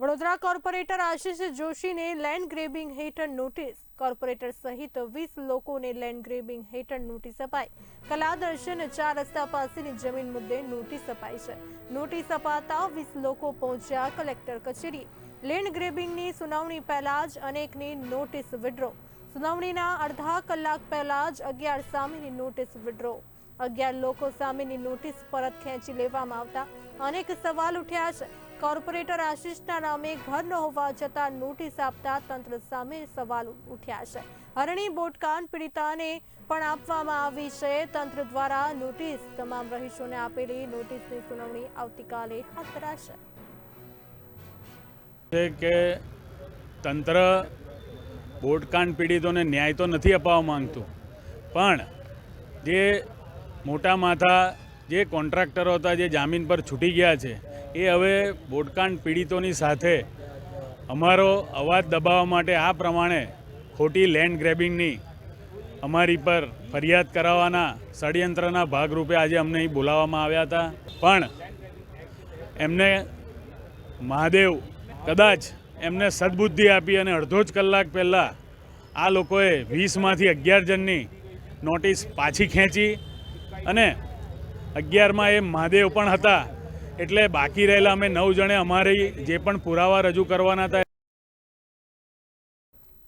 Vadodara corporator Ashish જોશીને land grabbing હેઠળ notice. Corporator સહિત વીસ લોકોને લેન્ડ ગ્રેબિંગ હેઠળ નોટિસ અપાઈ. કલા દર્શન ચાર રસ્તા પાસેની જમીન મુદ્દે નોટિસ અપાઈ છે. નોટિસ અપાતા વીસ લોકો પહોંચ્યા કલેક્ટર કચેરી. લેન્ડ ગ્રેબિંગની સુનાવણી પહેલા જ અનેકની નોટિસ વિડ્રો સુનાવણીના અડધા કલાક પહેલા જ અગિયાર સામેની નોટિસ વિડ્રો. અગિયાર લોકો સામેની નોટિસ પરત ખેંચી લેવામાં આવતા અનેક સવાલ ઉઠ્યા છે. કોર્પોરેટર આશિષના નામે ઘર ન હોવા છતાં નોટિસ આપતા તંત્ર સામે સવાલ ઉઠ્યા છે. હરણી બોટકાન પીડિતાને પણ આપવામાં આવી છે. તંત્ર દ્વારા નોટિસ તમામ રહીશોને આપેલી નોટિસની સુનાવણી આવતીકાલે હાથ ધરાશે. કે તંત્ર બોટકાંડ પીડિતોને ન્યાય તો નથી અપાવવા માંગતું. પણ જે મોટા માથા જે કોન્ટ્રાક્ટરો હતા, જે જામીન પર છૂટી ગયા છે, એ હવે બોટકાંડ પીડિતોની સાથે અમારો અવાજ દબાવવા માટે આ પ્રમાણે ખોટી લેન્ડ ગ્રેબિંગની અમારી પર ફરિયાદ કરાવવાના ષડયંત્રના ભાગરૂપે આજે અમને અહીં બોલાવવામાં આવ્યા હતા. પણ એમને મહાદેવ કદાચ એમને સદબુદ્ધિ આપી અને અડધો જ કલાક પહેલાં આ લોકોએ વીસમાંથી અગિયાર જણની નોટિસ પાછી ખેંચી અને અગિયારમાં એ મહાદેવ પણ હતા. એટલે બાકી રહેલા અમે નવ જણે અમારી જે પણ પુરાવા રજૂ કરવાના હતા